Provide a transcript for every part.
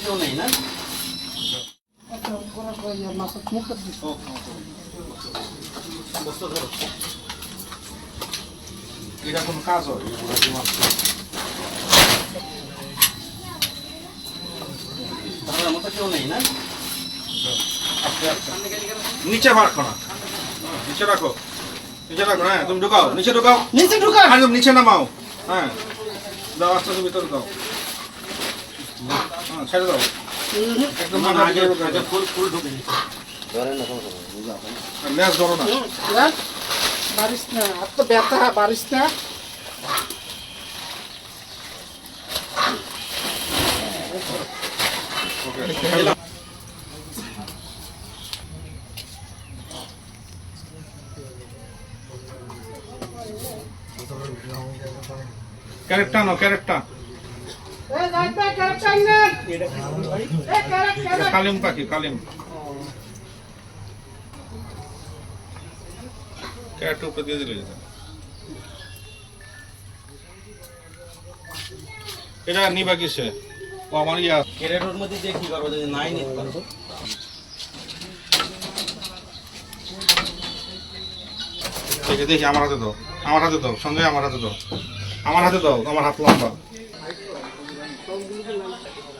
কেউ নেই না এটা কোনো কাজ হয় ধরার মতো কেউ নেই না। নিচে রাখো। না নিচে রাখো নিচে রাখো হ্যাঁ তুমি ঢুকাও। নিচে ঢুকাও। নিচে ঢুকা আর তুমি নিচে নামাও। হ্যাঁ দাও আস্তে আস্তে ভিতরে দাও হ্যাঁ ছেড়ে দাও একদম না, আগে। ফুল ফুল ঢুকে নিচ্ছে আর লেজ ধরো না। বারিস না আর তো ব্যথা বারিস না ক্যারেক্টার নে ক্যারেক্টার কালিম পাখি, কালিম। ক্যারেক্ট উপরে দিয়ে দিলে এটা নিবা কিসে? ও, আমার ইয়া। ক্যারেটোর মধ্যে দিয়ে কি করব যদি নাই নিতে পারব দেখে, দেখি, আমার হাতে দাও। আমার হাতে দাও, সঞ্জয়, আমার হাতে দাও। আমার হাতে দাও, আমার হাত লম্বা। Mungkin.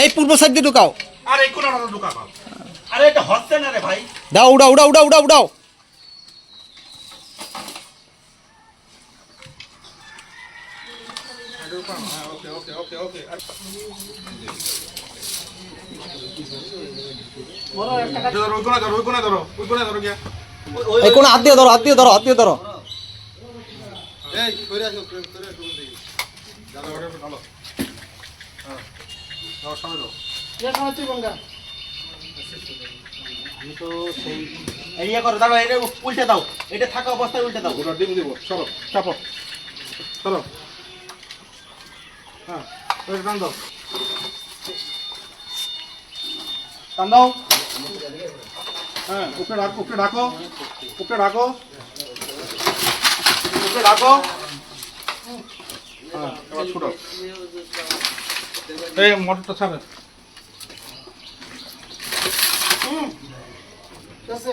এই পূর্ব সাইড দিয়ে ঢুকাও। আর এটা হচ্ছে না রে ভাই। দাও উড়াও উড়াও উড়াও উড়াও উড়াও। ওকে ওকে ওকে ওকে একটা ধরো কোণে ধরো কোণে ধরো ওই কোণে ধরো গিয়া এই কোন হাত দিয়ে ধরো, হাত দিয়ে ধরো, হাত দিয়ে ধরো। এই কইরা আসো কইরা আসো দেখি দাদা ওরে ভালো হ্যাঁ দাও সামনে দাও দেখা হচ্ছে গঙ্গা আমি তো ইয়ে করো এটা উল্টে দাও, এটা থাকা অবস্থায় উল্টে দাও। ডিম দিব চলো চাপো। চলো হ্যাঁ ওই টান দাও টান দাও হ্যাঁ উপরে রাখো উপরে রাখো উপরে রাখো উপরে রাখো হ্যাঁ এবার ছোটো এই মোটরটা ছাড়ে ঠিক আছে